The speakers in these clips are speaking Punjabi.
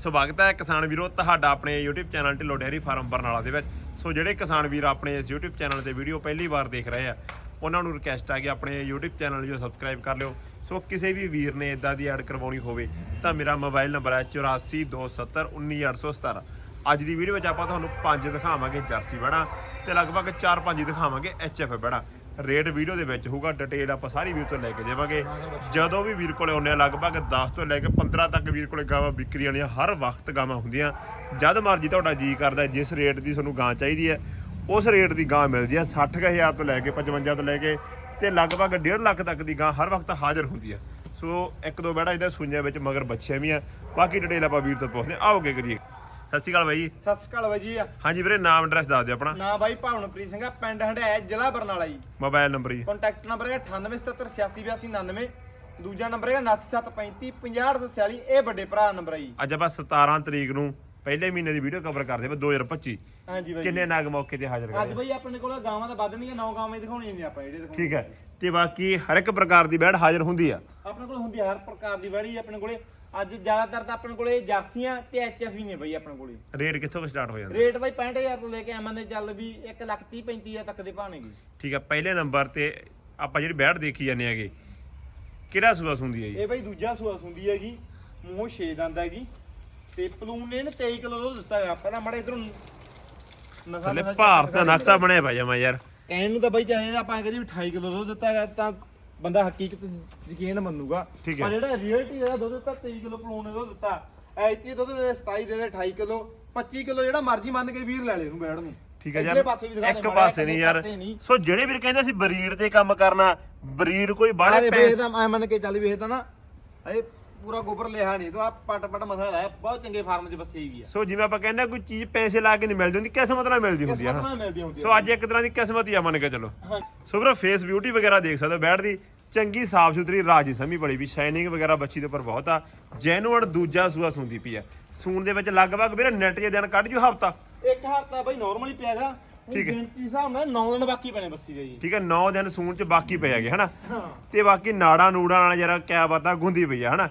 ਸਵਾਗਤ ਹੈ ਕਿਸਾਨ ਵੀਰੋ ਤੁਹਾਡਾ ਆਪਣੇ YouTube channel Dhillon dairy farm Barnala ਦੇ ਵਿੱਚ। ਸੋ ਜਿਹੜੇ ਕਿਸਾਨ ਵੀਰ ਆਪਣੇ ਇਸ YouTube ਚੈਨਲ ਤੇ ਵੀਡੀਓ ਪਹਿਲੀ ਵਾਰ ਦੇਖ ਰਹੇ ਆ, ਉਹਨਾਂ ਨੂੰ ਰਿਕਵੈਸਟ ਆ ਕਿ ਆਪਣੇ YouTube ਚੈਨਲ ਨੂੰ ਸਬਸਕ੍ਰਾਈਬ ਕਰ ਲਿਓ। ਸੋ ਕਿਸੇ ਵੀ ਵੀਰ ਨੇ ਇਦਾਂ ਦੀ ਐਡ ਕਰਵਾਉਣੀ ਹੋਵੇ ਤਾਂ ਮੇਰਾ ਮੋਬਾਈਲ ਨੰਬਰ ਹੈ 8427191817 ਅੱਜ ਦੀ ਵੀਡੀਓ ਵਿੱਚ ਆਪਾਂ ਤੁਹਾਨੂੰ ਪੰਜ ਦਿਖਾਵਾਂਗੇ ਜਰਸੀ ਬੜਾ ਤੇ ਲਗਭਗ 4-5 ਦਿਖਾਵਾਂਗੇ ਐਚਐਫ ਬੜਾ। ਰੇਟ ਵੀਡੀਓ ਦੇ ਵਿੱਚ ਹੋਊਗਾ ਡਿਟੇਲ ਆਪਾਂ ਸਾਰੀ ਵੀਰ ਤੋਂ ਲੈ ਕੇ ਦੇਵਾਂਗੇ। ਜਦੋਂ ਵੀ ਵੀਰ ਕੋਲੇ ਆਉਂਦੇ ਆ, ਲਗਭਗ 10 ਤੋਂ ਲੈ ਕੇ 15 ਤੱਕ ਵੀਰ ਕੋਲੇ ਗਾਵਾਂ ਵਿਕਰੀ ਵਾਲੀਆਂ, ਹਰ ਵਕਤ ਗਾਵਾਂ ਹੁੰਦੀਆਂ। ਜਦ ਮਰਜ਼ੀ ਤੁਹਾਡਾ ਜੀ ਕਰਦਾ, ਜਿਸ ਰੇਟ ਦੀ ਤੁਹਾਨੂੰ ਗਾਂ ਚਾਹੀਦੀ ਹੈ, ਉਸ ਰੇਟ ਦੀ ਗਾਂ ਮਿਲਦੀ ਹੈ। 60000 ਤੋਂ ਲੈ ਕੇ 55 ਤੋਂ ਲੈ ਕੇ ਤੇ ਲਗਭਗ 1.5 ਲੱਖ ਤੱਕ ਦੀ ਗਾਂ ਹਰ ਵਕਤ ਹਾਜ਼ਰ ਹੁੰਦੀ ਹੈ। ਸੋ ਇੱਕ ਦੋ ਬੈੜਾ ਇਹਦਾ ਸੁਈਆਂ ਵਿੱਚ ਮਗਰ ਬੱਚੇ ਵੀ ਆ। ਬਾਕੀ ਡਿਟੇਲ ਆਪਾਂ ਵੀਰ ਤੋਂ ਪੁੱਛਦੇ ਹਾਂ। ਆਓਗੇ ਕਰੀਏ। ਸਤਿ ਸ਼੍ਰੀ ਅਕਾਲ ਬਾਈ ਜੀ। ਸਤਿ ਸ਼੍ਰੀ ਅਕਾਲ ਬਾਈ ਜੀ। ਹਾਂਜੀ ਵੀਰੇ ਨਾਮ ਐਡਰੈਸ ਦੱਸ ਦਿਓ ਆਪਣਾ। ਨਾ ਬਾਈ ਭਾਵਨਪ੍ਰੀਤ ਸਿੰਘ ਆ ਪਿੰਡ ਹੰਡਾਇਆ ਜ਼ਿਲ੍ਹਾ ਬਰਨਾਲਾ ਜੀ। ਮੋਬਾਈਲ ਨੰਬਰ ਜੀ। ਕੰਟੈਕਟ ਨੰਬਰ ਹੈ 9877868299 ਦੂਜਾ ਨੰਬਰ ਹੈ 9735500846 ਇਹ ਵੱਡੇ ਭਰਾ ਨੰਬਰ ਹੈ ਜੀ। ਅੱਜ ਆਪਾਂ 17 ਤਰੀਕ ਨੂੰ ਪਹਿਲੇ ਮਹੀਨੇ ਦੀ ਵੀਡੀਓ ਕਵਰ ਕਰਦੇ ਹਾਂ 2025 ਹਾਂਜੀ ਬਾਈ ਕਿੰਨੇ ਨਗ ਮੌਕੇ ਤੇ ਹਾਜ਼ਰ ਅੱਜ ਕਰੇ ਬਾਈ ਆਪਣੇ ਕੋਲ ਗਾਵਾਂ ਤਾਂ ਵੱਧ ਨਹੀਂ ਨੌ ਗਾਵਾਂ ਹੀ ਦਿਖਾਉਣੀਆਂ ਨੇ ਆਪਾਂ ਜਿਹੜੇ ਦਿਖਾਉਣੇ ਠੀਕ ਹੈ। ਤੇ ਬਾਕੀ ਹਰ ਇੱਕ ਪ੍ਰਕਾਰ ਦੀ ਬੈੜ ਹਾਜ਼ਰ ਹੁੰਦੀ ਆ। ਆਪਣੇ ਕੋਲ ਹੁੰਦੀ ਹਰ ਪ੍ਰਕਾਰ ਦੀ ਵੜੀ ਆਪਣੇ ਕੋਲੇ। ਅੱਜ ਜ਼ਿਆਦਾਤਰ ਤਾਂ ਆਪਣੇ ਕੋਲੇ ਜਰਸੀਆਂ ਤੇ ਐਚਐਫ ਹੀ ਨੇ ਬਾਈ ਆਪਣੇ ਕੋਲੇ। ਰੇਟ ਕਿੱਥੋਂ ਸਟਾਰਟ ਹੋ ਜਾਂਦਾ? ਰੇਟ ਬਾਈ 65000 ਤੋਂ ਲੈ ਕੇ ਐਮਨ ਦੇ ਚੱਲ ਵੀ 1 ਲੱਖ 30 35000 ਤੱਕ ਦੇ ਭਾਣੇਗੇ। ਠੀਕ ਹੈ ਪਹਿਲੇ ਨੰਬਰ ਤੇ ਆਪਾਂ ਜਿਹੜੀ ਬੈੜ ਦੇਖੀ ਜਾਂਦੇ ਹੈਗੇ ਕਿਹੜਾ ਸੂਆ ਹੁੰਦੀ ਹੈ ਜੀ? ਇਹ ਬਾਈ ਦੂਜਾ ਸੂਆ ਸੁੰਦੀ ਹੈਗੀ ਮੂੰਹ 6 ਦੰਦ ਹੈਗੀ ਤੇ ਪਲੂਨ ਨੇ ਇਹਨੇ 23 ਕਿਲੋ ਦੁੱਧ ਦਿੱਤਾ ਹੈਗਾ ਪਹਿਲਾਂ ਮੜੇ ਇਧਰੋਂ ਨਸਾ ਭਾਰਤ ਦਾ ਨਕਸ਼ਾ ਬਣਿਆ ਪਿਆ ਜਮਾ ਯਾਰ। ਕਹਿਣ ਨੂੰ ਤਾਂ ਬਾਈ ਚਾਹੇ ਆਪਾਂ ਕਹਿੰਦੇ ਵੀ 28 ਕਿਲੋ ਦੁੱਧ ਦਿੱਤਾ ਹੈਗਾ ਤਾਂ ਬੰਦਾ ਹਕੀਕਤ ਯਕੀਨ ਮੰਨੂਗਾ। ਠੀਕ ਹੈ। ਪਰ ਜਿਹੜਾ ਰਿਐਲਿਟੀ ਦਾ ਦੁੱਧ ਦਿੱਤਾ 23 ਕਿਲੋ ਪਲੂਨ ਨੇ ਦੁੱਧ ਦਿੱਤਾ। ਐਤੀ ਦੁੱਧ ਦੇ 27 ਦੇ 28 ਕਿਲੋ 25 ਕਿਲੋ ਜਿਹੜਾ ਮਰਜ਼ੀ ਮੰਨ ਕੇ ਵੀਰ ਲੈ ਲੈ ਇਹਨੂੰ ਬੈੜ ਨੂੰ। ਠੀਕ ਹੈ ਇੱਧਰਲੇ ਪਾਸੇ ਵੀ ਯਾਰ ਇੱਕ ਪਾਸੇ ਨਹੀਂ ਯਾਰ। ਪਾਸੇ ਨਹੀਂ। ਸੋ ਜਿਹੜੇ ਵੀਰ ਕਹਿੰਦੇ ਸੀ ਬਰੀਡ ਤੇ ਕੰਮ ਕਰਨਾ ਬਰੀਡ ਕੋਈ ਬਾਹਲੇ ਆਲੇ ਪੈਸੇ ਵੇਖਦਾ ਮੈਂ ਮੰਨ ਕੇ ਚੱਲ ਵੇਖਦਾ ਨਾ ਇਹ ਪੂਰਾ ਗੋਬਰ ਲਿਆ ਨਹੀਂ ਤੂੰ ਆ ਪਟ ਪਟ ਮਸਾ ਹੈ ਬਹੁਤ ਚੰਗੇ ਫਾਰਮ 'ਚ ਬੱਸੀ ਵੀ ਆ। ਸੋ ਜਿਵੇਂ ਆਪਾਂ ਕਹਿੰਦੇ ਆ ਕੋਈ ਚੀਜ਼ ਪੈਸੇ ਲਾ ਕੇ ਨਹੀਂ ਮਿਲਦੀ ਹੁੰਦੀ ਕਿਸਮਤ ਨਾਲ ਮਿਲਦੀ ਹੁੰਦੀ ਆ। ਕਿਸਮਤ ਹਨਾ ਨਾਲ ਮਿਲਦੀ ਹੁੰਦੀ ਸੋ ਅੱਜ ਇੱਕ ਤਰ੍ਹਾਂ ਦੀ ਕਿਸਮਤ ਹੀ ਆ ਮੰਨ ਕੇ ਚੱਲੋ। ਸੋ ਵੀਰੋ ਫੇਸ ਬਿਊਟੀ ਵਗੈਰਾ ਦੇਖ ਸਕਦੇ ਹੋ ਬੈਠ ਦੀ। ਚੰਗੀ ਸਾਫ਼ ਸੁਥਰੀ ਰਾਜੀ ਸਮੀ ਬੜੀ ਵੀ ਸ਼ਾਈਨਿੰਗ ਵਗੈਰਾ ਬੱਚੀ ਦੇ ਉੱਪਰ ਬਹੁਤ ਆ। ਜੈਨੂਅਨ ਦੂਜਾ ਸੂਆ ਸੁੰਦੀ ਪਈ ਆ। ਸੂਣ ਦੇ ਵਿੱਚ ਲਗਭਗ ਵੀਰੇ ਨੈਟ ਜੇ ਦਿਨ ਕੱਢ ਜੂ ਹਫਤਾ। ਇੱਕ ਹਫ਼ਤਾ ਬਈ ਨਾਰਮਲੀ ਪਿਆਗਾ ਠੀਕ ਹੈ। ਗਿਣਤੀ ਹਿਸਾਬ ਨਾਲ 9 ਦਿਨ ਬਾਕੀ ਪੈਣੇ ਬੱਸੀ ਦੇ ਜੀ। ਠੀਕ ਹੈ 9 ਦਿਨ ਸੂਣ ਚ ਬਾਕੀ ਪਏ ਹੈਗੇ ਹਨਾ? ਤੇ ਬਾਕੀ ਨਾੜਾ ਨੂੜਾ ਨਾਲ ਜਰਾ ਕਿਆ ਬਾਤਾਂ ਗੁੰਦੀ ਪਈ ਆ ਹਨਾ?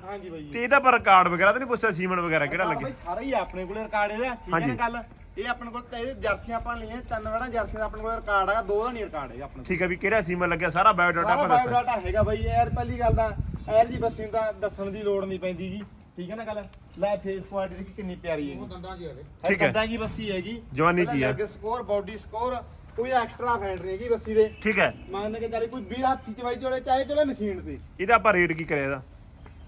ਤੇ ਇਹਦਾ ਪਰ ਰਿਕਾਰਡ ਵਗੈਰਾ ਤਾਂ ਨਹੀਂ ਪੁੱਛਿਆ ਸੀਮਨ ਵਗੈਰਾ ਕਿਹੜਾ ਲੱਗੇ? ਸਾਰਾ ਹੀ ਆਪਣੇ ਕੋਲੇ ਰਿਕਾਰਡ ਇਹਦਾ ਠੀਕ ਹੈ। ਨਾ ਗੱਲ? ਇਹ ਆਪਣੇ ਕੋਲ ਤਾਂ ਇਹ ਜਰਸੀਆਂ ਆਪਾਂ ਲਈਆਂ ਤਿੰਨ ਵਾਰਾਂ ਜਰਸੀਆਂ ਦਾ ਆਪਣੇ ਕੋਲ ਰਿਕਾਰਡ ਹੈਗਾ ਦੋ ਦਾ ਨਹੀਂ ਰਿਕਾਰਡ ਹੈਗਾ ਆਪਣੇ ਕੋਲ। ਠੀਕ ਹੈ ਵੀ ਕਿਹੜਾ ਸੀਮਨ ਲੱਗਿਆ? ਸਾਰਾ ਬਾਇਓਡਾਟਾ ਸਾਰਾ ਆਪਾਂ ਦੱਸਾਂ ਬਾਇਓਡਾਟਾ ਹੈਗਾ ਬਾਈ ਯਾਰ ਪਹਿਲੀ ਗੱਲ ਤਾਂ ਐਰ ਜੀ ਬੱਸੀ ਨੂੰ ਤਾਂ ਦੱਸਣ ਦੀ ਲੋੜ ਨਹੀਂ ਪੈਂਦੀ ਜੀ। ਠੀਕ ਹੈ ਨਾ ਗੱਲ? ਲੈ ਫੇਸ ਕੁਆਲਿਟੀ ਦੇਖੀ ਕਿੰਨੀ ਪਿਆਰੀ ਹੈਗੀ। ਠੀਕ ਹੈ। ਦੰਦਾਂ ਕੀ ਬੱਸੀ ਹੈਗੀ। ਜਵਾਨੀ ਕੀ ਆ? ਸਕੋਰ ਬਾਡੀ ਸਕੋਰ ਕੋਈ ਐਕਸਟਰਾ ਫੈਂਟ ਨਹੀਂ ਹੈਗੀ ਬੱਸੀ ਦੇ। ਠੀਕ ਹੈ। ਮੰਨ ਕੇ ਚੱਲ ਕੋਈ ਵੀਰ ਹੱਥੀ ਚ ਬਾਈ ਚੋਲੇ ਚਾਹੇ ਚੋਲੇ ਮਸ਼ੀਨ ਤੇ। ਇਹਦਾ ਆਪਾਂ ਰੇਟ ਕੀ ਕਰਿਆ ਇਹਦਾ?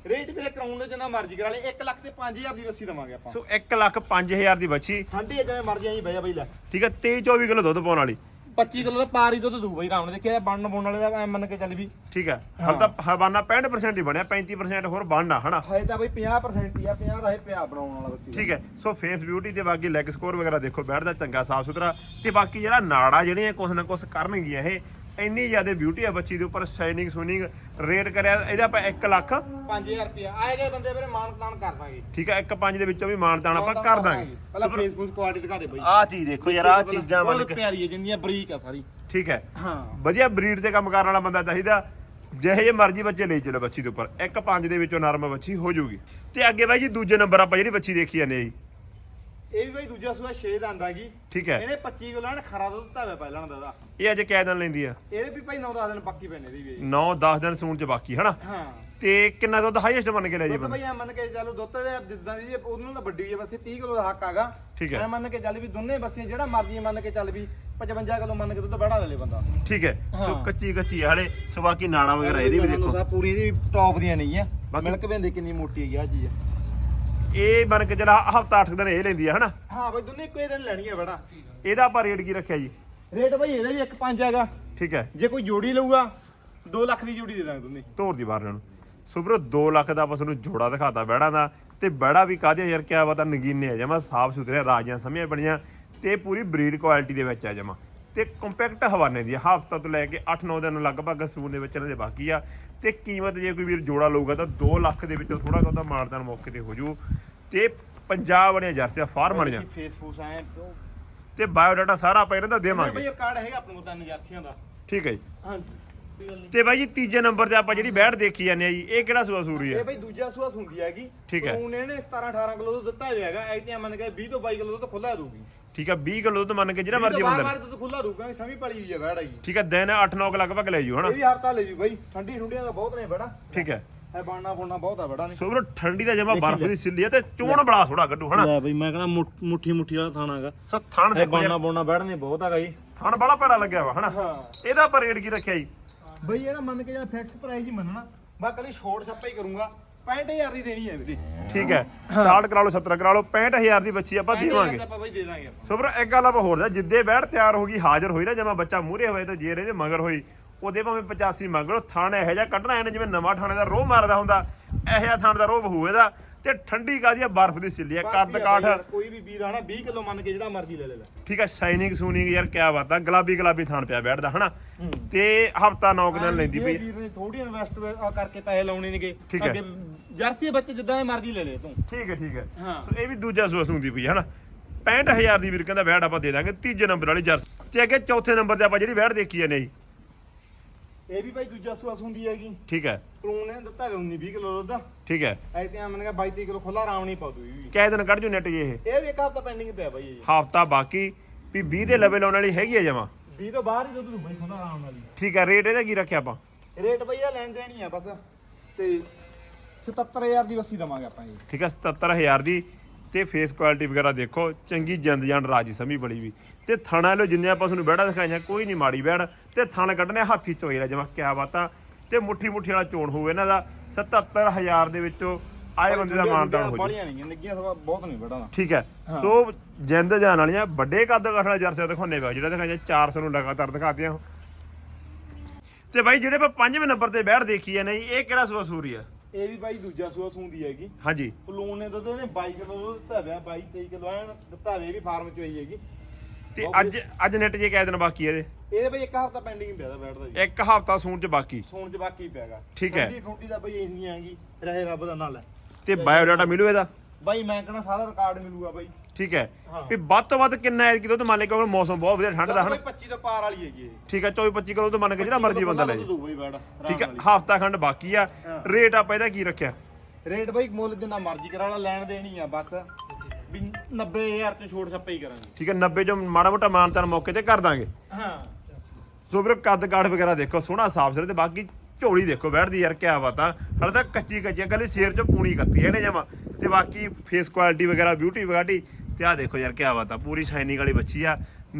ਰੇਟ ਵੀਰੇ ਕਰਾਉਣ ਦੇ ਜਿੰਨਾ ਮਰਜ਼ੀ ਕਰਾ ਲਈ 1 ਲੱਖ ਤੇ 5000 ਦੀ ਰੱਸੀ ਦਵਾਂਗੇ ਆਪਾਂ। ਸੋ 1 ਲੱਖ 5000 ਦੀ ਬੱਚੀ। ਠੰਡੀ ਹੈ ਜਿਵੇਂ ਮਰਜ਼ੀ ਆਈ ਬਈਆ ਬਈ ਲੈ। ਠੀਕ ਹੈ 23 24 ਕਿਲੋ ਦੁੱਧ ਪਾਉਣ ਵਾਲੀ। 25 ਕਿਲੋ ਦਾ ਪਾਰੀ ਦੁੱਧ ਦੂ ਬਈ ਰਾਮ ਨੇ ਦੇਖਿਆ ਬਣਨ ਬੁਣਨ ਵਾਲੇ ਦਾ ਐਂ ਮੰਨ ਕੇ ਚੱਲ ਵੀ। ਠੀਕ ਹੈ ਹਲ ਤਾਂ ਹਵਾਨਾ 65% ਹੀ ਬਣਿਆ 35% ਹੋਰ ਬਣਨਾ ਹਨਾ? ਹੈ ਤਾਂ ਬਈ 50% ਹੀ ਆ 50 ਦਾ ਇਹ ਪਿਆ ਬਣਾਉਣ ਵਾਲਾ ਬੱਸੀ ਠੀਕ ਹੈ ਸੋ ਫੇਸ ਬਿਊਟੀ ਤੇ ਬਾਕੀ ਲੈਗ ਸਕੋਰ ਵਗੈਰਾ ਦੇਖੋ ਬੈਠਦਾ ਚੰਗਾ ਸਾਫ਼ ਸੁਥਰਾ। ਤੇ ਬਾਕੀ ਜਿਹੜਾ ਨਾੜਾ ਜਿਹੜੀਆਂ ਕੁਛ ਨਾ ਕੁਛ ਕਰਨਗੀਆਂ ਇਹ ਇੰਨੀ ਜ਼ਿਆਦਾ ਬਿਊਟੀ ਆ ਬੱਚੀ ਦੇ ਉੱਪਰ ਸ਼ਾਈਨਿੰਗ ਸੂਨਿੰਗ ਰੇਟ ਕਰਿਆ ਇਹਦਾ ਆਪਾਂ 1 ਲੱਖ। 5000 ਰੁਪਿਆ ਆਏ ਗਏ ਬੰਦੇ ਵੀਰੇ ਮਾਨ ਤਾਨ ਕਰ ਦਾਂਗੇ। ਠੀਕ ਹੈ 1 5 ਦੇ ਵਿੱਚੋਂ ਵੀ ਮਾਨਤਾਨ ਆਪਾਂ ਕਰ ਦਾਂਗੇ। ਪਹਿਲਾਂ ਫੇਸਬੁੱਕ ਕੁਆਲਿਟੀ ਦਿਖਾ ਦੇ ਬਈ। ਆਹ ਚੀਜ਼ ਦੇਖੋ ਯਾਰ ਆਹ ਚੀਜ਼ਾਂ ਮੰਨ ਕੇ ਪਿਆਰੀ ਹੈ ਜਿੰਨੀਆਂ ਬਰੀਕ ਆ ਸਾਰੀ। ਠੀਕ ਹੈ। ਹਾਂ। ਵਧੀਆ ਬਰੀਡ ਤੇ ਕੰਮ ਕਰਨ ਵਾਲਾ ਬੰਦਾ ਚਾਹੀਦਾ। ਜਿਹੇ ਜੇ ਮਰਜ਼ੀ ਬੱਚੇ ਲਈ ਚਲੋ ਬੱਚੀ ਦੇ ਉੱਪਰ। ਇੱਕ ਪੰਜ ਦੇ ਵਿੱਚੋਂ ਨਰਮ ਬੱਚੀ ਹੋ ਜਾਊਗੀ। ਤੇ ਅੱਗੇ ਬਾਈ ਜੀ ਦੂਜੇ ਨੰਬਰ ਆਪਾਂ ਜਿਹੜੀ ਬੱਚੀ ਦੇਖੀ ਜਾਂਦੇ ਆ ਜੀ। ਇਹ ਵੀ ਬਈ ਦੂਜਾ ਸੂਆ 6 ਦਾ ਆਂਦਾ ਜੀ ਠੀਕ ਹੈ। ਇਹਨੇ 25 ਕਿਲੋ ਨੇ ਖਰਾ ਦੁੱਧ ਦਿੱਤਾ ਹੋਇਆ ਪਹਿਲਾਂ ਦਾ ਇਹਦਾ ਇਹ ਅੱਜ ਕਿਆ ਦਿਨ ਲੈਂਦੀ ਆ? ਇਹਦੇ ਵੀ ਭਾਈ 9-10 ਦਿਨ ਬਾਕੀ ਪੈਣੇ ਦੀ ਵੀ। 9 10 ਦਿਨ ਸੂਣ ਚ ਬਾਕੀ ਹਨਾ? ਹਾਂ। ਤੇ ਕਿੰਨਾ ਦੁੱਧ ਹਾਈਐਸਟ ਮੰਨ ਕੇ ਲੈ ਜੀ ਦੁੱਧ ਬੰਦਾ ਭਾਈ ਐ ਮੰਨ ਕੇ ਚੱਲੋ ਦੁੱਧ ਦੇ ਜਿੱਦਾਂ ਦੀ ਉਹਨਾਂ ਤਾਂ ਵੱਡੀ ਹੈ ਬਸ 30 ਕਿਲੋ ਦਾ ਹੱਕ ਆਗਾ। ਠੀਕ ਹੈ। ਐ ਮੰਨ ਕੇ ਚੱਲ ਵੀ ਦੋਨੇ ਬੱਸੇ ਜਿਹੜਾ ਮਰਜ਼ੀ ਮੰਨ ਕੇ ਚੱਲ ਵੀ 55 ਕਿਲੋ ਮੰਨ ਕੇ ਦੁੱਧ ਬੜਾ ਲੈ ਲੇ ਬੰਦਾ। ਠੀਕ ਹੈ। ਸੋ ਹਾਂ। ਕੱਚੀ ਕੱਚੀ ਆ ਹਲੇ ਸੋ ਬਾਕੀ ਨਾੜਾ ਵਗੈਰਾ ਇਹਦੀ ਵੀ ਦੇਖੋ। ਸਾ ਪੂਰੀ ਇਹਦੀ ਟੌਪ ਦੀਆਂ ਨਹੀਂ ਆ ਮਿਲਕ ਵੇਂਦੇ ਕਿੰਨੀ ਮੋਟੀ ਹੈਗੀ ਆ ਚੀਜ਼ ਇਹ ਮੰਨ ਕੇ ਚਲਾ ਹਫਤਾ 8 ਦਿਨ ਇਹ ਲੈਂਦੀ ਆ ਹਨਾ? ਹਾਂ ਬਈ ਦੋਨੇ ਇੱਕੋ ਦਿਨ ਲੈਣੀ ਹੈ ਬੜਾ। ਇਹਦਾ ਆਪਾਂ ਰੇਟ ਕੀ ਰੱਖਿਆ ਜੀ? ਰੇਟ ਭਾਈ ਇਹਦਾ ਵੀ 1.5 ਹੈਗਾ। ਠੀਕ ਹੈ। ਜੇ ਕੋਈ ਜੋੜੀ ਲਊਗਾ 2 ਲੱਖ ਦੀ ਜੋੜੀ ਦੇ ਦਾਂਗੇ ਦੋਨੇ। ਤੋਰ ਦੀ ਬਾਹਰ ਨੂੰ ਸੋ ਵੀਰੋ 2 ਲੱਖ ਦਾ ਆਪਾਂ ਤੁਹਾਨੂੰ ਜੋੜਾ ਦਿਖਾਤਾ ਬੈੜਾਂ ਦਾ ਤੇ ਬੈੜਾ ਵੀ ਕਾਹਦੀਆਂ ਯਾਰ ਕਿਆ ਪਤਾ ਨਗੀਨੇ ਆ ਜਮਾ ਸਾਫ਼ ਸੁਥਰੇ ਰਾਜੀਆਂ ਸਮੀਆਂ ਬਣੀਆਂ ਤੇ ਪੂਰੀ ਬਰੀਡ ਕੁਆਲਿਟੀ ਦੇ ਵਿੱਚ ਆ ਜਮਾ ਤੇ ਕੰਪੈਕਟ ਹਵਾਨੇ ਦੀ ਹਫਤਾ ਤੋਂ ਲੈ ਕੇ 8-9 ਦਿਨ ਲਗਭਗ ਸੂਨ ਦੇ ਵਿੱਚ ਇਹਨਾਂ ਦੇ ਬਾਕੀ ਆ। ਤੇ ਕੀਮਤ ਜੇ ਕੋਈ ਵੀਰ ਜੋੜਾ ਲਊਗਾ ਤਾਂ 2 ਲੱਖ ਦੇ ਵਿੱਚੋਂ ਥੋੜਾ ਬਹੁਤਾ ਮਾਰਦਾਨ ਮੌਕੇ ਤੇ ਹੋ ਜੂ। ਤੇ ਪੰਜਾਬ ਵਾਲੀਆਂ ਜਰਸੀਆਂ ਫਾਰਮ ਵਾਲੀਆਂ। ਫੇਸ ਫੂਸ ਐ ਤੋਂ ਤੇ ਬਾਇਓਡਾਟਾ ਸਾਰਾ ਆਪਾਂ ਇਹਨਾਂ ਦਾ ਬਈ ਦੇਵਾਂਗੇ ਰਿਕਾਰਡ ਹੈਗਾ ਆਪਣੇ ਕੋਲ ਤਿੰਨ ਜਰਸੀਆਂ ਦਾ। ਠੀਕ ਹੈ ਜੀ। ਹਾਂ ਤੇ ਬਾਈ ਜੀ ਤੀਜੇ ਨੰਬਰ ਤੇ ਆਪਾਂ ਜਿਹੜੀ ਬੈੜ ਦੇਖੀ ਜਾਂਦੇ ਆ ਜੀ ਇਹ ਕਿਹੜਾ ਸੂਆ ਸੂਰੀ ਇਹ ਹੈ ਬਈ ਦੂਜਾ ਸੂਆ ਹੁੰਦੀ ਹੈਗੀ। ਠੀਕ ਹੈ। ਉਹਨੇ ਨੇ 17 18 ਕਿਲੋ ਦੁੱਧ ਦਿੱਤਾ ਹੋਇਆ ਹੈਗਾ ਐਤਿਆਂ ਮੰਨ ਕੇ 20 ਤੋਂ 22 ਕਿਲੋ ਦੁੱਧ ਖੁੱਲਾ ਦੂਗੀ ਠੀਕ ਹੈ 20 ਕਿਲੋ ਦੁੱਧ ਮੰਨ ਕੇ ਜਿਹੜਾ ਮਰਜ਼ੀ ਬੰਦਾ ਬਾਹਰ ਦੁੱਧ ਖੁੱਲਾ ਦੂਗਾ ਸਮੀ ਪਲੀ ਹੋਈ ਹੈ ਬੈੜਾ ਜੀ ਠੀਕ ਹੈ ਦਿਨ 8-9 ਲਗਭਗ ਲੈ ਜੂ ਹਨਾ ਇਹ ਵੀ ਹਫਤਾ ਲੈ ਜੂ ਬਈ ਠੰਡੀ ਠੁੰਡੀਆਂ ਦਾ ਬਹੁਤ ਨੇ ਬੜਾ ਠੀਕ ਹੈ। ਇਹ ਬਾਣਾ ਬੁਣਨਾ ਬਹੁਤ ਆ ਬੜਾ ਨੇ ਸੋ ਵੀਰੋ ਠੰਡੀ ਦਾ ਜਮਾ ਦੇਖੀ ਬਰਫ਼ ਜਾ। ਦੀ ਸਿੱਲੀ ਹੈ ਤੇ ਚੋਣ ਬੜਾ ਥੋੜਾ ਗੱਡੂ ਹਨਾ? ਲੈ ਬਈ ਮੈਂ ਕਹਿੰਦਾ ਮੁੱਠੀ ਮੁੱਠੀ ਵਾਲਾ ਥਾਣਾ ਹੈਗਾ। ਸੋ ਥਣ ਇਹ ਦੇਖੋ ਬਾਣਾ ਯਾਰ ਬੁਣਨਾ ਬੈੜਨੇ ਬਹੁਤ ਹੈਗਾ ਜੀ। ਥਣ ਬੜਾ ਭੈੜਾ ਲੱਗਿਆ ਵਾ ਹਨਾ? ਹਾਂ। ਇਹਦਾ ਆਪਾਂ ਰੇਟ ਕੀ ਰੱਖਿਆ ਜੀ? ਬਈ ਇਹ ਨਾ ਮੰਨ ਕੇ ਜਾਂ ਫਿਕਸ ਪ੍ਰਾਈਸ ਹੀ ਮੰਨਣਾ। ਮੈਂ ਕਦੀ ਛੋੜ ਛੱਪਾ ਹੀ ਕਰੂੰਗਾ। 65000 ਦੀ ਦੇਣੀ ਹੈ ਵੀਰੇ। ਠੀਕ ਹੈ। ਸਟਾਰਟ ਕਰਾ ਲਓ 70 ਕਰਾ ਲਓ। 65000 ਦੀ ਬੱਚੀ ਆਪਾਂ 65,000 ਦੇਵਾਂਗੇ। ਆਪਾਂ ਬਈ ਦੇ ਦਾਂਗੇ ਆਪਾਂ। ਸੋ ਵੀਰੋ ਇੱਕ ਗੱਲ ਆਪਾਂ ਹੋਰ ਦਾ ਜਿੱਦੇ ਬੈੜ ਤਿਆਰ ਹੋ ਗਈ ਹਾਜ਼ਰ ਹੋਈ ਨਾ ਜਮਾ ਬੱਚਾ ਮੂਰੇ ਹੋਏ ਤੇ ਜੇਰ ਇਹਦੇ ਮਗਰ ਹੋਈ। ਉਹਦੇ ਭਾਵੇਂ 85 ਮੰਗ ਲਓ ਥਣ ਇਹੋ ਜਿਹਾ ਕੱਢਣਾ ਇਹਨੇ ਜਿਵੇਂ ਨਵਾਂ ਥਾਣੇ ਦਾ ਰੋਹ ਮਾਰਦਾ ਹੁੰਦਾ ਇਹੋ ਜਿਹਾ ਥਣ ਦਾ ਰੋਹ ਬਹੂ ਇਹਦਾ ਤੇ ਠੰਡੀ ਕਾਦੀ ਆ ਬਰਫ਼ ਦੀ ਸਿੱਲੀ ਆ ਕੱਦ ਆ ਕਾਠ। ਕੋਈ ਵੀ ਵੀਰ ਆਣਾ 20 ਕਿਲੋ ਮੰਨ ਕੇ ਜਿਹੜਾ ਮਰਜ਼ੀ ਲੈ ਲੈ ਠੀਕ ਆ ਸ਼ਾਈਨਿੰਗ ਸੂਨਿੰਗ ਯਾਰ ਕਿਆ ਬਾਤ ਆ ਗੁਲਾਬੀ ਗੁਲਾਬੀ ਥਣ ਪਿਆ ਬੈਠਦਾ ਹਨਾ? ਤੇ ਹਫਤਾ 9 ਦਿਨ ਲੈਂਦੀ ਪਈ। ਵੀਰ ਨੇ ਥੋੜੀ ਇਨਵੈਸਟ ਕਰਕੇ ਪੈਸੇ ਲਾਉਣੇ ਨੇਗੇ। ਅੱਗੇ ਜਰਸੀ ਬੱਚੇ ਜਿੱਦਾਂ ਦੇ ਮਰਜ਼ੀ ਲੈ ਲੈ ਤੂੰ। ਠੀਕ ਹੈ ਠੀਕ ਹੈ ਹਾਂ। ਸੋ ਇਹ ਵੀ ਦੂਜਾ ਸੂਆ ਸੂੰਦੀ ਪਈ ਹਨਾ? 65000 ਦੀ ਵੀਰ ਕਹਿੰਦਾ ਬੈੜ ਆਪਾਂ ਦੇ ਦਾਂਗੇ ਤੀਜੇ ਨੰਬਰ ਵਾਲੀ ਜਰਸੀ। ਤੇ ਅੱਗੇ ਚੌਥੇ ਨੰਬਰ ਤੇ ਆਪਾਂ ਜਿਹੜੀ ਬੈੜ ਦੇਖੀ ਜਾਂਦੇ ਜੀ। ਇਹ ਵੀ ਭਾਈ ਦੂਜਾ ਸੂਆ ਹੁੰਦੀ ਹੈਗੀ। ਠੀਕ ਹੈ। ਪਲੂਨ ਨੇ ਦਿੱਤਾ ਹੈ 19 20 ਕਿਲੋ ਦੁੱਧ। ਠੀਕ ਹੈ। ਐ ਤੇ ਮੰਨ ਕੇ 22 30 ਕਿਲੋ ਖੁੱਲਾ ਆਰਾਮ ਨਹੀਂ ਪਾਉ ਦੂਈ ਵੀ ਕਿਹ ਦਿਨ ਕੱਢ ਜੂ ਨੈਟ ਜੀ ਇਹ। ਇਹ ਵੀ ਇੱਕ ਹਫਤਾ ਪੈਂਡਿੰਗ ਪਿਆ ਬਾਈ ਇਹ। ਹਫਤਾ ਬਾਕੀ ਵੀ 20 ਦੇ ਲੈਵਲ ਆਉਣ ਵਾਲੀ ਹੈਗੀ ਆ ਜਮਾ। 20 ਤੋਂ ਬਾਹਰ ਹੀ ਦੁੱਧ ਦੂ ਬਾਈ ਖੁੱਲਾ ਆਰਾਮ ਨਾਲ ਹੀ। ਠੀਕ ਹੈ ਰੇਟ ਇਹਦਾ ਕੀ ਰੱਖਿਆ ਆਪਾਂ? ਰੇਟ ਬਈ ਇਹ ਲੈਣ ਦੇਣੀ ਆ ਬਸ। ਤੇ 77000 ਦੀ ਵਸੀ ਦਵਾਂਗੇ ਆਪਾਂ ਜੀ। ਠੀਕ ਹੈ 77000 ਦੀ। ਤੇ ਫੇਸ ਕੁਆਲਿਟੀ ਵਗੈਰਾ ਦੇਖੋ ਚੰਗੀ ਜਿੰਦ ਜਾਨ ਰਾਜੀ ਸਮੀ ਬੜੀ ਵੀ। ਤੇ ਥਣਾ ਲੋ ਜਿੰਨੇ ਆਪਾਂ ਤੁਹਾਨੂੰ ਬੈੜਾ ਦਿਖਾਈਆਂ ਕੋਈ ਨਹੀਂ ਮਾੜੀ ਬੈੜ ਤੇ ਥਣ ਕੱਢਣੇ ਹਾਥੀ ਚੋਏ ਦਾ ਜਮਾ ਕਿਆ ਬਾਤਾਂ ਤੇ ਮੁੱਠੀ ਮੁੱਠੀ ਵਾਲਾ ਚੋਣ ਹੋਊ ਇਹਨਾਂ ਦਾ। 77000 ਦੇ ਵਿੱਚੋਂ ਆਏ ਬੰਦੇ ਦਾ ਮਾਨਦਾਨ ਹੋ ਜੂ। ਲੱਗੀਆਂ ਸਵਾ ਬਹੁਤ ਨਹੀਂ ਬੜਾ ਠੀਕ ਹੈ। ਸੋ ਜਿੰਦ ਜਾਨ ਵਾਲੀਆਂ ਵੱਡੇ ਕੱਦ ਕਾਠ ਵਾਲਾ ਜਰਸੀ ਦਿਖਾਉਣੇ ਪਿਆ ਜਿਹੜਾ ਦਿਖਾਈਆਂ 400 ਨੂੰ ਲਗਾਤਾਰ ਦਿਖਾਤੀਆਂ ਤੇ ਬਾਈ ਜਿਹੜੇ ਆਪਾਂ ਪੰਜਵੇਂ ਨੰਬਰ ਤੇ ਬੈੜ ਦੇਖੀ ਹੈ ਨਹੀਂ ਇਹ ਕਿਹੜਾ ਸੂਆ ਸੂਰੀ ਆ? ਇਹ ਵੀ ਬਾਈ ਦੂਜਾ ਸੂਆ ਸੂੰਦੀ ਹੈਗੀ। ਹਾਂਜੀ। ਪਲੂਨ ਨੇ ਦੁੱਧ ਨੇ 22 ਕਿਲੋ ਦਿੱਤਾ ਹੋਇਆ 22 23 ਕਿਲੋ ਐਨ ਦਿੱਤਾ ਇਹ ਵੀ ਫਾਰਮ ਚ ਹੋਈ ਹੈਗੀ। ਤੇ ਅੱਜ ਅੱਜ ਨੈਟ ਜੇ ਕਿਹ ਬਾਕੀ ਇਹਦੇ? ਇਹਦੇ ਬਈ ਇੱਕ ਹਫਤਾ ਪੈਂਡਿੰਗ ਪਿਆ ਦਾ ਬੈਠਦਾ ਜੀ। ਇੱਕ ਹਫਤਾ ਸੂਣ ਚ ਬਾਕੀ। ਸੋਣ ਚ ਬਾਕੀ ਪਿਆਗਾ। ਠੀਕ ਹੈ। ਠੰਡੀ ਦਾ ਬਈ ਇੰਨੀ ਆਗੀ ਰਹੇ ਰੱਬ ਦਾ ਨਾਲ ਹੈ ਤੇ ਬਾਇਓਡਾਟਾ ਮਿਲੂ ਇਹਦਾ? ਬਾਈ ਮੈਂ ਕਹਣਾ ਸਾਰਾ ਰਿਕਾਰਡ ਮਿਲੂਗਾ ਬਾਈ। ਠੀਕ ਹੈ। ਵੀ ਵੱਧ ਤੋਂ ਵੱਧ ਕਿੰਨਾ ਕਿਲੋ ਤੇ ਮੰਨ ਲੈ ਕਿ ਹੁਣ ਮੌਸਮ ਬਹੁਤ ਵਧੀਆ ਠੰਡ ਦਾ ਹਨ? ਬਾਈ 25 ਤੋਂ ਪਾਰ ਵਾਲੀ ਹੈਗੀ ਇਹ ਠੀਕ ਹੈ 24 25 ਕਿਲੋ ਤੇ ਮੰਨ ਕੇ ਜਿਹੜਾ ਮਰਜ਼ੀ ਬੰਦਾ ਲੈ ਜੇ ਠੀਕ ਹੈ ਹਫਤਾ ਖੰਡ ਬਾਕੀ ਆ। ਰੇਟ ਆਪਾਂ ਇਹਦਾ ਕੀ ਰੱਖਿਆ? ਰੇਟ ਬਾਈ ਮੁੱਲ ਜਿੰਨਾ ਮਰਜ਼ੀ ਕਰਾ ਲਾ ਲੈਣ ਦੇਣੀ ਆ ਬਸ। ਵੀ 90000 ਚ ਛੋੜ ਛੱਪਾ ਹੀ ਕਰਾਂਗੇ। ਠੀਕ ਹੈ 90 ਜੋ ਮਾੜਾ ਮੋਟਾ ਮਾਨਤਾਨ ਮੌਕੇ ਤੇ ਕਰ ਦਾਂਗੇ। ਹਾਂ। ਸੋ ਵੀਰੋ ਕੱਦ ਕਾਠ ਵਗੈਰਾ ਦੇਖੋ ਸੋਹਣਾ ਸਾਫ਼ ਸਿਰ ਤੇ ਬਾਕੀ ਝੋਲੀ ਦੇਖੋ ਬੈਠਦੀ ਯਾਰ ਕਿਆ ਬਾਤਾਂ ਹਲੇ ਤਾਂ ਕੱਚੀ ਕੱਚੀ ਕੱਲੀ ਸ਼ੇਰ ਚ ਪੂਣੀ ਕੱਤੀ ਇਹਨੇ ਜਮਾ। ਤੇ ਬਾਕੀ ਫੇਸ ਕੁਆਲਿਟੀ ਵਗੈਰਾ ਬਿਊਟੀ ਵਗਾਟੀ ਤੇ ਆ ਦੇਖੋ ਯਾਰ ਕਿਆ ਬਾਤਾਂ ਪੂਰੀ ਸ਼ਾਈਨਿੰਗ ਵਾਲੀ ਬੱਚੀ ਆ।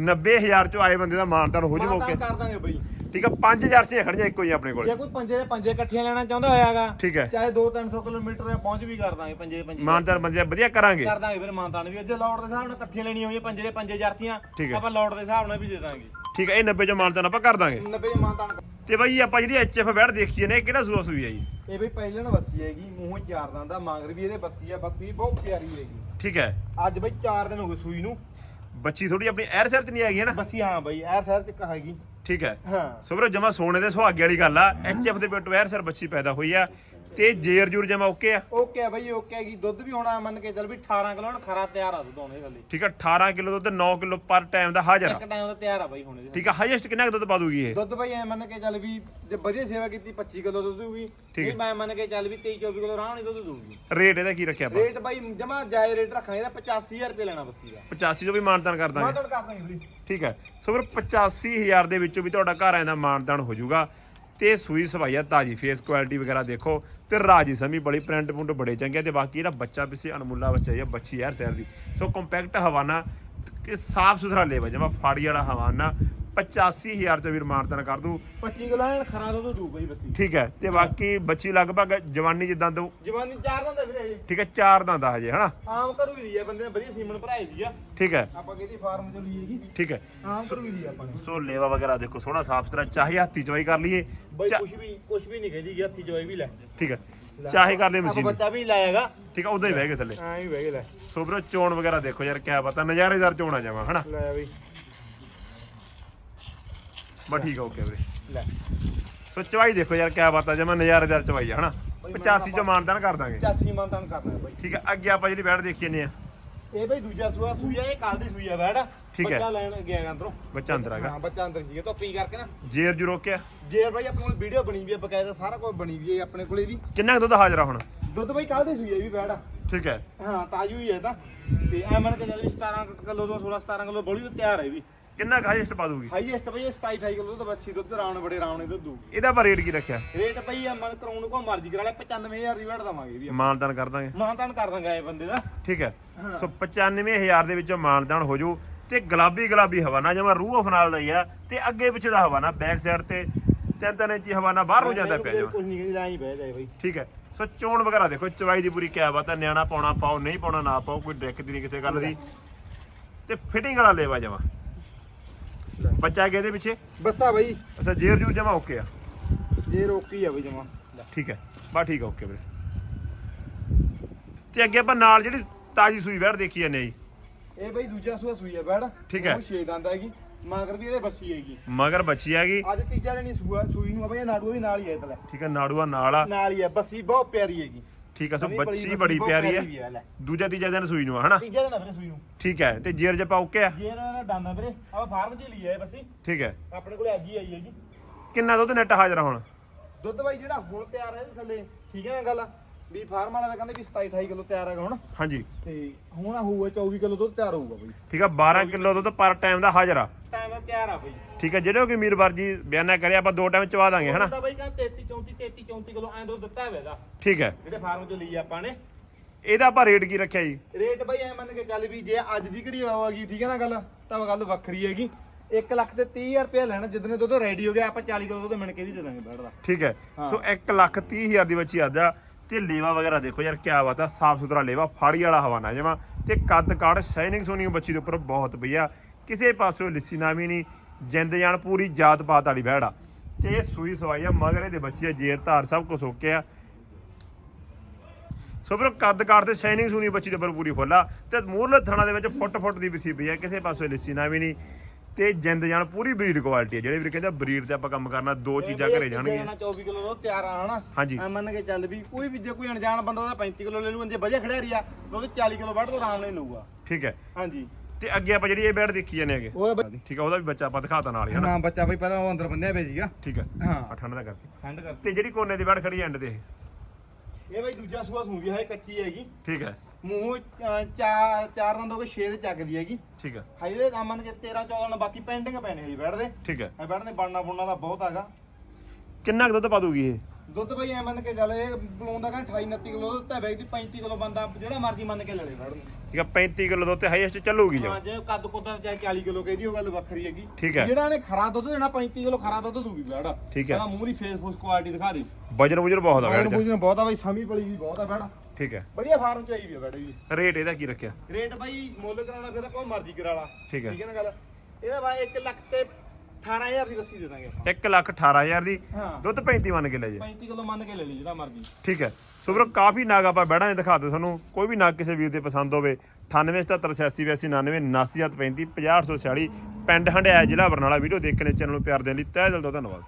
90000 ਚ ਆਏ ਬੰਦੇ ਦਾ ਮਾਨਤਾਨ ਹੋ ਜੂ ਮੌਕੇ ਕਰ ਦਾਂਗੇ ਬਾਈ। ਠੀਕ ਆ ਪੰਜ ਜਰਸੀਆਂ ਖੜੀਆਂ ਇੱਕੋ ਹੀ ਆਪਣੇ ਕੋਲ। ਜੇ ਕੋਈ ਪੰਜੇ ਦੇ ਪੰਜੇ ਇਕੱਠੀਆਂ ਲੈਣਾ ਚਾਹੁੰਦਾ ਹੋਇਆਗਾ ਠੀਕ ਹੈ। ਚਾਹੇ 2-300 ਕਿਲੋਮੀਟਰ ਹੈ ਪਹੁੰਚ ਵੀ ਕਰ ਦਾਂਗੇ ਪੰਜੇ ਪੰਜੇ। ਮਾਨਤਾਨ ਬੰਦੇ ਵਧੀਆ ਕਰਾਂਗੇ। ਕਰ ਦਾਂਗੇ ਫਿਰ ਮਾਨਤਾਨ ਵੀ। ਜੇ ਲੋਡ ਦੇ ਹਿਸਾਬ ਨਾਲ ਇਕੱਠੀਆਂ ਲੈਣੀਆਂ ਹੋਈਆਂ ਪੰਜੇ ਦੇ ਪੰਜੇ ਜਰਤੀਆਂ ਹੈ। ਆਪਾਂ ਲੋਡ ਦੇ ਹਿਸਾਬ ਨਾਲ ਵੀ ਦੇ ਦਾਂਗੇ। ਠੀਕ ਹੈ ਇਹ 90 ਚ ਮਾਨਤਾਨ ਆਪਾਂ ਕਰ ਦਾਂਗੇ। 90 ਮਾਨਤਾਨ ਤੇ ਬਾਈ ਆਪਾਂ ਜਿਹੜੀ ਐਚਐਫ ਬੈਠ ਦੇਖੀ ਨੇ ਇਹ ਕਿਹੜਾ ਸੂਆ ਸੂਈ ਆ ਜੀ? ਇਹ ਬਈ ਪਹਿਲਣ ਬੱਸੀ ਹੈਗੀ ਮੂੰਹ ਚਾਰ ਦੰਦ ਦਾ ਮੰਗਰ ਵੀ ਇਹਦੇ ਬੱਸੀ ਆ ਬੱਸੀ ਬਹੁਤ ਪਿਆਰੀ ਹੈਗੀ। ਠੀਕ ਹੈ। ਅੱਜ ਬਈ 4 ਦਿਨ ਹੋ ਗਏ ਸੂਈ ਨੂੰ। ਬੱਚੀ ਥੋੜੀ ਆਪਣੀ ਐਰ ਸਿਰ ਚ ਨਹੀਂ ਹੈਗੀ ਹੈ ਨਾ? ਬੱਸੀ ਹਾਂ ਬਈ ਐਰ ਸ਼ਹਿਰ ਚ ਕਹਾਗੀ ਠੀਕ ਹੈ। ਹਾਂ। ਸੁਬਰ ਜਮਾ ਸੋਨੇ ਦੇ ਸੁਹਾਗੇ ਵਾਲੀ ਗੱਲ ਆ। ਐਚਐਫ ਦੇ ਪਿੱਟ ਐਰ ਸਿਰ ਬੱਚੀ ਪੈਦਾ ਹੋਈ ਆ। ਤੇ ਜੇਰ ਜੂਰ ਜਮਾ ਓਕੇ ਆ? ਓਕੇ ਆ ਬਈ ਓਕੇ ਹੈਗੀ ਦੁੱਧ ਵੀ ਹੋਣਾ ਮੰਨ ਕੇ ਚੱਲ ਵੀ 18 ਕਿਲੋ ਹੁਣ ਖਰਾ ਤਿਆਰ ਆ ਦੁੱਧ ਆਉਣੇ ਥੱਲੇ ਠੀਕ ਹੈ 18 ਕਿਲੋ ਦੁੱਧ 9 ਕਿਲੋ ਪਰ ਟਾਈਮ ਦਾ ਹਾਜ਼ਰ ਆ। ਇੱਕ ਟਾਈਮ ਦਾ ਤਿਆਰ ਆ ਬਈ ਹੁਣੇ ਠੀਕ ਹੈ ਹਾਈਐਸਟ ਕਿੰਨਾ ਕੁ ਦੁੱਧ ਪਾ ਦੂਗੀ ਇਹ? ਦੁੱਧ ਬਈ ਐ ਮੰਨ ਕੇ ਚੱਲ ਵੀ ਜੇ ਵਧੀਆ ਸੇਵਾ ਕੀਤੀ 25 ਕਿਲੋ ਦੁੱਧ ਦੂਗੀ। ਨਹੀਂ ਮੈਂ ਮੰਨ ਕੇ ਚੱਲ ਵੀ 23 24 ਕਿਲੋ ਆਰਾਮ ਨਾਲ ਦੁੱਧ ਦੂਗੀ ਰੇਟ ਇਹਦਾ ਕੀ ਰੱਖਿਆ ਆਪਾਂ? ਰੇਟ ਬਾਈ ਜਮਾ ਜਾਇਜ਼ ਰੇਟ ਰੱਖਾਂਗੇ ਇਹਦਾ 85000 ਰੁਪਏ ਲੈਣਾ ਬੱਸੀ ਦਾ। 85 ਤੋਂ ਵੀ ਮਾਨਤਾਨ ਕਰ ਦਾਂਗੇ। ਤੁਹਾਨੂੰ ਕਰ ਦਾਂਗੇ ਠੀਕ ਹੈ ਸੋ ਫਿਰ 85000 ਦੇ ਵਿੱਚੋਂ ਵੀ ਤੁਹਾਡਾ ਘਰ ਆਇਆਂ ਦਾ ਮਾਨਦਾਨ ਹੋ ਜਾਊਗਾ। ਤੇ ਸੂਈ ਸਵਾਈ ਆ ਤਾਜੀ ਫੇਸ ਕੁਆਲਿਟੀ ਵਗੈਰਾ ਦੇਖੋ ਤੇ ਰਾਜੀ ਸਮੀ ਬੜੀ ਪ੍ਰਿੰਟ ਪੁੰਟ ਬੜੇ ਚੰਗੇ ਆ ਤੇ ਬਾਕੀ ਜਿਹੜਾ ਬੱਚਾ ਪਿੱਛੇ ਅਨਮੁੱਲਾ ਬੱਚਾ ਇਹ ਬੱਚੀ ਯਾਰ ਸੈਰ ਦੀ। ਸੋ ਕੰਪੈਕਟ ਹਵਾਨਾ ਕਿ ਸਾਫ਼ ਸੁਥਰਾ ਲੇਵਾ ਜਮਾ ਫਾੜੀ ਵਾਲਾ ਹਵਾਨਾ 85000 ਚ ਵੀਰ ਮਾਨਦਾਨ ਕਰ ਦੂ 25 ਕਿਲੋ ਐਨ ਖਰਾ ਦੁੱਧ ਦੂ ਬਈ ਬੱਸੀ। ਠੀਕ ਹੈ ਤੇ ਬਾਕੀ ਬੱਚੀ ਲਗਭਗ ਜਵਾਨੀ ਜਿੱਦਾਂ ਦੋ ਜਵਾਨੀ ਚਾਰ ਦਿੰਦਾ ਵੀਰੇ ਇਹ। ਠੀਕ ਹੈ ਚਾਰ ਦੰਦ ਆ ਹਜੇ ਹਨਾ? ਆਮ ਕਰੂ ਵੀ ਦੀ ਆ ਬੰਦੇ ਨੇ ਵਧੀਆ ਸੀਮਨ ਭਰਾਈ ਦੀ ਆ। ਠੀਕ ਹੈ। ਆਪਾਂ ਕਿਹਦੀ ਫਾਰਮ ਚੋਂ ਲਈ ਹੈਗੀ ਠੀਕ ਹੈ। ਆਮ ਕਰੂ ਵੀ ਦੀ ਆ ਆਪਾਂ ਨੇ। ਸੋ ਲੇਵਾ ਵਗੈਰਾ ਦੇਖੋ ਸੋਹਣਾ ਸਾਫ਼ ਸੁਥਰਾ ਚਾਹੇ ਹੱਥੀ ਚਵਾਈ ਕਰ ਲਈਏ। ਬਈ ਕੁਛ ਵੀ ਕੁਛ ਵੀ ਨਹੀਂ ਕਹਿੰਦੀ ਹੱਥੀ ਜੋਈ ਵੀ ਲੈ। ਠੀਕ ਹੈ ਚਾਹੇ ਕਰ ਲਈ ਮਸ਼ੀਨ। ਬੱਚਾ ਵੀ ਲਾਇਆਗਾ ਠੀਕ ਹੈ ਉਦਾਂ ਹੀ ਬਹਿ ਗਏ ਥੱਲੇ। ਐਂ ਹੀ ਬਹਿ ਲੈ। ਸੋ ਵੀਰੋ ਚੋਣ ਵਗੈਰਾ ਦੇਖੋ ਯਾਰ ਕਿਆ ਪਤਾ ਨਜ਼ਾਰੇਦਾਰ ਚੋਣ ਆ ਜਾਵਾਂ ਹਨਾ? ਲੈ ਬਈ ਬਸ ਠੀਕ ਆ ਓਕੇ ਵੀਰੇ। ਲੈ। ਸੋ ਚਵਾਈ ਦੇਖੋ ਯਾਰ ਕਿਆ ਪਤਾ ਜਮਾ ਨਜ਼ਾਰੇਦਾਰ ਚਵਾਈ ਆ ਹਨਾ? 85 ਚੋਂ ਮਾਨਦਾਨ ਕਰ ਦਾਂਗੇ। 85 ਮਾਨ ਤਾਂ ਕਰਨਾ ਬਾਈ। ਠੀਕ ਹੈ ਅੱਗੇ ਆਪਾਂ ਜਿਹੜੀ ਬੈਠ ਦੇਖੀ ਜੰਨੇ ਆ। ਇਹ ਬਈ ਦੂਜਾ ਸੂਆ ਸੂਈ ਆ ਇਹ ਕੱਲ ਦੀ ਸੂਈ ਆ ਠੀਕ ਹੈ। ਬੱਚਾ ਲੈਣ ਗਿਆ ਅੰਦਰੋਂ। ਬੱਚਾ ਅੰਦਰ ਹੈਗਾ ਹਾਂ ਬੱਚਾ ਅੰਦਰ ਸੀਗਾ ਧੁੱਪੀ ਕਰਕੇ ਨਾ। ਜੇਰ ਜੂ ਰੋਕਿਆ। ਜੇ ਬਾਈ ਆਪਣੇ ਕੋਲ ਵੀਡੀਓ ਬਣੀ ਵੀ ਆ ਬਕਾਇਦਾ ਸਾਰਾ ਕੁਝ ਬਣੀ ਵੀ ਹੈ ਆਪਣੇ ਕੋਲ ਇਹਦੀ ਕਿੰਨਾ ਕੁ ਦੁੱਧ ਹਾਜ਼ਰ ਆ ਹੁਣ? ਦੁੱਧ ਬਾਈ ਕੱਲ ਦੀ ਸੂਈ ਆ ਇਹ ਵੀ ਠੀਕ ਹੈ। ਹਾਂ ਤਾਜ਼ੀ ਹੋਈ ਹੈ ਤਾਂ। ਤੇ ਐ ਮਨ ਕੇ ਚੱਲ ਵੀ 17 ਕਿਲੋ ਤੋਂ 16 17 ਕਿਲੋ ਬੋਲੀ ਤੋਂ ਤਿਆਰ ਹੈ ਇਹ ਵੀ। ਕਿੰਨਾ ਹਾਈਐਸਟ ਪਾ ਦੂਗੀ ਹਾਈਐਸਟ ਬਈ ਇਹ 27 28 ਕਿਲੋ ਤੋਂ ਬੱਸੀ ਦੁੱਧ ਰਾਵਣ ਬੜੇ ਰਾਵਣੇ ਦੁੱਧ ਦੂ ਇਹਦਾ ਪਰ ਰੇਟ ਕੀ ਰੱਖਿਆ? ਰੇਟ ਬਈ ਆ ਮਨ ਕਰਾਉਣ ਨੂੰ ਕੋ ਮਰਜ਼ੀ ਕਰਾ ਲੈ 95000 ਦੀ ਦਵਾਂਗੇ ਵੀ ਮਾਨਦਾਨ ਕਰ ਦਾਂਗੇ। ਮਾਨਤਾਨ ਕਰ ਦਾਂਗਾ ਇਹ ਬੰਦੇ ਦਾ। ਠੀਕ ਹੈ। ਸੋ 95000 ਦੇ ਵਿੱਚੋਂ ਮਾਨਦਾਨ ਹੋ ਜੂ ਤੇ ਗੁਲਾਬੀ ਗੁਲਾਬੀ ਹਵਾਨਾ ਜਿਵੇਂ ਰੂਹ ਅਫਨਾਲ ਦਾ ਹੀ ਆ ਤੇ ਅੱਗੇ ਪਿੱਛੇ ਦਾ ਹਵਾਨਾ ਬੈਕ ਸਾਈਡ ਤੇ ਤਿੰਨ ਤਿੰਨ ਇੰਚੀ ਹਵਾਨਾ ਬਾਹਰ ਹੋ ਜਾਂਦਾ ਪਿਆ ਜਮਾ। ਕੁਝ ਨਹੀਂ ਲਾਈ ਬਹਿ ਜਾਏ ਬਈ ਠੀਕ ਹੈ। ਸੋ ਚੋਣ ਵਗੈਰਾ ਦੇਖੋ ਚਵਾਈ ਦੀ ਪੂਰੀ ਕਿਆ ਬਾਤ ਹੈ ਨਿਆਣਾ ਪਾਉਣਾ ਪਾਓ ਨਹੀਂ ਪਾਉਣਾ ਨਾ ਪਾਓ ਕੋਈ ਦਿੱਕਤ ਨਹੀਂ ਕਿਸੇ ਗੱਲ ਦੀ। ਤੇ ਫਿਟਿੰਗ ਵਾਲਾ ਲੇਵਾ ਜਮਾ। ਬੱਚਾ ਇਹਦੇ ਪਿੱਛੇ? ਬੱਸਾ ਬਈ। ਅੱਛਾ ਜੇਰ ਜੂ ਜਮਾ ਓਕੇ ਆ। ਜੇ ਰੋਕੀ ਆ ਬਈ ਜਮਾ। ਠੀਕ ਹੈ ਬਾ ਠੀਕ ਆ ਓਕੇ ਵੀਰੇ। ਤੇ ਅੱਗੇ ਆਪਾਂ ਨਾਲ ਜਿਹੜੀ ਤਾਜੀ ਸੂਈ ਵੈੜ ਦੇਖੀ ਜਾਂਦੇ ਆ ਜੀ। ਇਹ ਬਈ ਦੂਜਾ ਸੂਆ ਸੂਈ ਆ ਬੈੜ। ਠੀਕ ਹੈ। ਉਹ ਛੇ ਦੰਦ ਹੈਗੀ ਮਗਰ ਵੀ ਇਹਦੇ ਬੱਸੀ ਹੈਗੀ। ਮਗਰ ਬੱਚੀ ਹੈਗੀ। ਅੱਜ ਤੀਜਾ ਦਿਨ ਹੀ ਸੂਆ ਸੂਈ ਨੂੰ ਆ ਬਈ ਇਹ ਨਾੜੂਆ ਵੀ ਨਾਲ ਹੀ ਹੈ ਇਤਲੇ ਠੀਕ ਹੈ ਨਾੜੂਆ ਨਾਲ ਆ। ਨਾਲ ਹੀ ਹੈ ਬੱਸੀ ਬਹੁਤ ਪਿਆਰੀ ਹੈਗੀ। ਠੀਕ ਹੈ ਸੋ ਨਵੀਂ ਬੱਚੀ ਬੜੀ ਬਹੁਤ ਪਿਆਰੀ ਵੀ ਹੈ ਲੈ। ਦੂਜਾ ਤੀਜਾ ਦਿਨ ਸੂਈ ਨੂੰ ਆ ਹਨਾ? ਤੀਜਾ ਦਿਨ ਆ ਵੀਰੇ ਸੂਈ ਨੂੰ। ਠੀਕ ਹੈ ਤੇ ਜੇਰ ਜਪਾ ਓਕੇ ਆ? ਜੇ ਇਹਨਾਂ ਦਾ ਡਾਂਦਾ ਵੀਰੇ ਆਪਾਂ ਫਾਰਮ 'ਚ ਹੀ ਲਈ ਹੈ ਬੱਸੀ। ਠੀਕ ਹੈ ਆਪਣੇ ਕੋਲੇ ਅੱਜ ਹੀ ਆਈ ਹੈਗੀ। ਕਿੰਨਾ ਦੁੱਧ ਨੈਟ ਹਾਜ਼ਰ ਆ ਹੁਣ? ਦੁੱਧ ਬਾਈ ਜਿਹੜਾ ਹੁਣ ਤਿਆਰ ਹੈ ਇਹਦੇ ਥੱਲੇ ਠੀਕ ਹੈ ਨਾ ਗੱਲ? ਵੀ ਫਾਰਮ ਵਾਲਾ ਤਾਂ ਕਹਿੰਦੇ ਵੀ 27 28 ਕਿਲੋ ਤਿਆਰ ਹੈਗਾ ਹੁਣ। ਹਾਂਜੀ। ਤੇ ਹੁਣ ਹੋਊਗਾ 24 ਕਿਲੋ ਦੁੱਧ ਤਿਆਰ ਹੋਊਗਾ ਬਾਈ। ਠੀਕ ਆ 12 ਕਿਲੋ ਦੁੱਧ ਪਰ ਟਾਈਮ ਦਾ ਹਾਜ਼ਰ। ਆ ਟਾਈਮ ਦਾ ਤਿਆਰ ਆ ਬਾਈ। ਠੀਕ ਹੈ ਜਿਹੜੇ ਕਿ ਮੀਰਵਰ ਜੀ ਬਿਆਨਾ ਕਰਿਆ ਆਪਾਂ ਦੋ ਟਾਈਮ ਚਵਾ ਦਾਂਗੇ ਹਨਾ? ਤਾਂ ਬਾਈ ਕਹਿੰਦਾ 33 34 33 34 ਕਿਲੋ ਐਂ ਦੁੱਧ ਦਿੱਤਾ ਇਹਦਾ ਠੀਕ ਹੈ। ਜਿਹੜੇ ਫਾਰਮ 'ਚ ਲਈ ਆਪਾਂ ਨੇ। ਇਹਦਾ ਆਪਾਂ ਰੇਟ ਕੀ ਰੱਖਿਆ ਜੀ? ਰੇਟ ਬਾਈ ਐ ਮੰਨ ਕੇ ਚੱਲ ਵੀ ਜੇ ਅੱਜ ਦੀ ਘੜੀ ਆਵੇਗੀ ਠੀਕ ਹੈ ਨਾ ਗੱਲ? ਤਾਂ ਗੱਲ ਵੱਖਰੀ ਹੈਗੀ। 1 ਲੱਖ ਤੇ 30000 ਰੁਪਏ ਲੈਣਾ ਜਿੱਦਨੇ ਦੁੱਧ ਰੈਡੀ ਹੋ ਗਿਆ ਆਪਾਂ 40 ਕਿਲੋ ਦੁੱਧ ਮਿਣ ਕੇ ਵੀ ਦੇ ਦਾਂਗੇ ਬੈਠਦਾ ਠੀਕ ਹੈ। ਸੋ 1 ਲੱਖ 30 ਹਜ਼ਾਰ ਦੀ ਬੱਚੀ ਅੱਜ ਆ। ਤੇ ਲੇਵਾ ਵਗੈਰਾ ਦੇਖੋ ਯਾਰ ਕਿਆ ਬਾਤ ਆ, ਸਾਫ਼ ਸੁਥਰਾ ਲੇਵਾ, ਫਾੜੀ ਵਾਲਾ ਹਵਾਨਾ ਜਮਾ ਤੇ ਕੱਦ ਕਾੜ ਸ਼ਾਈਨਿੰਗ ਸੋਨੀ ਬੱਚੀ ਦੇ ਉੱਪਰ, ਬਹੁਤ ਪਈ ਆ ਕਿਸੇ ਪਾਸੋਂ ਲਿੱਸੀ ਨਾਮੀ ਨਹੀਂ, ਜਿੰਦ ਜਾਨ ਪੂਰੀ ਜਾਤ ਪਾਤ ਵਾਲੀ ਬਹਿੜ ਆ। ਤੇ ਇਹ ਸੂਈ ਸਵਾਈ ਆ, ਮਗਰ ਇਹਦੇ ਬੱਚੀ ਆ, ਜੇਰ ਧਾਰ ਸਭ ਕੁਝ ਓਕੇ ਆ। ਸੋ ਫਿਰ ਕੱਦ ਕਾੜ ਤੇ ਸ਼ਾਈਨਿੰਗ ਸੋਨੀ ਬੱਚੀ ਦੇ ਉੱਪਰ ਪੂਰੀ ਫੁੱਲ ਆ। ਤੇ ਮੂਰਲੇ ਥਣਾ ਦੇ ਵਿੱਚ ਫੁੱਟ ਫੁੱਟ ਦੀ ਵਿਸੀ ਪਈ ਆ, ਕਿਸੇ ਪਾਸੋਂ ਲਿੱਸੀ ਨਾਮੀ ਨਹੀਂ। ਤੇ ਜਿੰਦ ਜਾਨ ਪੂਰੀ ਬਰੀਡ ਕੁਆਲਿਟੀ ਆ। ਜਿਹੜੇ ਵੀਰ ਕਹਿੰਦੇ ਬਰੀਡ ਤੇ ਆਪਾਂ ਕੰਮ ਕਰਨਾ ਦੋ ਚੀਜ਼ਾਂ ਘਰੇ ਜਾਣਗੀਆਂ। 24 ਕਿਲੋ ਦੁੱਧ ਤਿਆਰ ਆ ਹਨਾ? ਹਾਂਜੀ। ਐ ਮੰਨ ਕੇ ਚੱਲ ਵੀ ਕੋਈ ਵੀ ਜੇ ਕੋਈ ਅਣਜਾਣ ਬੰਦਾ ਉਹਦਾ 35 ਕਿਲੋ ਲੈ ਲੂ ਜੇ ਵਧੀਆ ਖੜਿਆਰੀ ਆ ਉਹਦੇ 40 ਕਿਲੋ ਵੱਢ ਤੋਂ ਆਰਾਮ ਨਾਲ ਹੀ ਲਊਗਾ। ਠੀਕ ਹੈ। ਹਾਂਜੀ। ਤੇ ਅੱਗੇ ਆਪਾਂ ਜਿਹੜੀ ਇਹ ਬੈਡ ਦੇਖੀ ਜਾਂਦੇ ਹੈਗੇ। ਠੀਕ ਹੈ ਉਹਦਾ ਵੀ ਬੱਚਾ ਆਪਾਂ ਦਿਖਾਤਾ ਨਾਲ ਹੀ ਹਨਾ? ਹਾਂ ਬੱਚਾ ਬਈ ਪਹਿਲਾਂ ਉਹ ਅੰਦਰ ਬੰਨਿਆ ਪਿਆ ਸੀਗਾ। ਠੀਕ ਹੈ। ਹਾਂ। ਆ ਠੰਡ ਦਾ ਕਰਕੇ। ਠੰਡ ਤੇ ਜਿਹੜੀ ਕੋਨੇ ਦੀ ਬੈਡ ਖੜੀ ਐਂਡ ਤੇ ਇਹ, ਇਹ ਬਈ ਦੂਜਾ ਸੂਆ ਸੂਗੀ ਹੈ ਕੱਚੀ ਹੈਗੀ। ਠੀਕ ਹੈ। ਮੂੰਹ ਅਹ, ਚਾਰ ਚਾਰ ਦੰਦ ਹੋ ਕੇ 6 ਦੇ ਚੱਕਦੀ ਹੈਗੀ। ਠੀਕ ਹੈ। ਹਜੇ ਦੇ ਮੰਨ ਕੇ 13 14 ਨਾਲ ਬਾਕੀ ਪੈਂਡਿੰਗ ਪੈਣੇ ਜੀ ਬੈਠਦੇ ਠੀਕ ਹੈ। ਐ ਬੈਠਦੇ ਬਣਨਾ ਬੁਣਨਾ ਦਾ ਬਹੁਤ ਹੈਗਾ। ਕਿੰਨਾ ਕੁ ਦੁੱਧ ਪਾ ਦੂਗੀ ਇਹ? ਦੁੱਧ ਬਈ ਐ ਮੰਨ ਕੇ ਚੱਲ ਇਹ ਬਲੂਨ ਦਾ ਕਹਿੰਦਾ 28 29 ਕਿਲੋ ਦੁੱਧ ਹੈ ਬਈ ਦੀ 35 ਕਿਲੋ ਬੰਦਾ ਜਿਹੜਾ ਮਰਜ਼ੀ ਮੰਨ ਕੇ ਲੈ ਲੇ ਬੈਠ ਠੀਕ ਹੈ 35 ਕਿਲੋ ਦੁੱਧ ਤੇ ਹਾਈਐਸਟ ਚੱਲੂਗੀ ਹਾਂ ਜੋ ਕੱਦ ਕੁੱਦਾਂ ਚਾਹੇ 40 ਕਿਲੋ ਕਹਿੰਦੀ ਉਹ ਗੱਲ ਵੱਖਰੀ ਹੈਗੀ। ਠੀਕ ਹੈ। ਜਿਹੜਾ ਨੇ ਖਰਾ ਦੁੱਧ ਦੇਣਾ 35 ਕਿਲੋ ਖਰਾ ਦੁੱਧ ਦੂਗੀ ਬੈੜ ਠੀਕ ਹੈ। ਮੂੰਹ ਦੀ ਫੇਸ ਫੂਸ ਕੁਆਲਿਟੀ ਦਿਖਾ ਦੇ। ਵਜਨ ਵੁਜਨ ਬਹੁਤ ਆ ਬੂਝਣ ਬਹੁਤ ਆ ਬਈ ਸਮੀ ਪਲੀ ਵੀ ਬਹੁਤ ਆ ਬੈੜ ਠੀਕ ਹੈ। ਵਧੀਆ ਫਾਰਮ ਚ ਆਈ ਵੀ ਆ ਬੈੜ ਵੀ ਰੇਟ ਇਹਦਾ ਕੀ ਰੱਖਿਆ? ਰੇਟ ਬਾਈ ਮੁੱਲ ਕਰਾਉਣਾ ਫਿਰ ਤਾਂ ਕੋਈ ਮਰਜ਼ੀ ਕਰਾ ਲਾ। ਠੀਕ ਹੈ। ਨਾ ਗੱਲ? ਇਹਦਾ ਬਾਈ 1 ਲੱਖ ਤੇ 18000 ਦੀ ਰੱਸੀ ਦੇ ਦਾਂਗੇ। ਆਪਾਂ 1 ਲੱਖ 18000 ਦੀ? ਹਾਂ। ਦੁੱਧ 35 ਮੰਨ ਕੇ ਲੈ ਜੇ 35 ਕਿਲੋ ਮੰਨ ਕੇ ਲੈ ਲਈ ਜਿਹੜਾ ਮਰਜ਼ੀ। ਠੀਕ ਹੈ। ਸੋ ਵੀਰੋ ਕਾਫੀ ਨਾਗ ਆਪਾਂ ਬੈੜਾਂ 'ਚ ਦਿਖਾ ਦਿਓ ਤੁਹਾਨੂੰ। ਕੋਈ ਵੀ ਨਾਗ ਕਿਸੇ ਵੀਰ ਦੇ ਪਸੰਦ ਹੋਵੇ 98778899 50 ਪਿੰਡ ਹੰਡਿਆ ਜ਼ਿਲ੍ਹਾ ਬਰਨਾਲਾ। ਵੀਡੀਓ ਦੇਖਣ ਲਈ ਚੈਨਲ ਨੂੰ ਪਿਆਰ ਦੇਣ ਲਈ ਤਹਿ ਦਿਲ ਤੋਂ ਧੰਨਵਾਦ।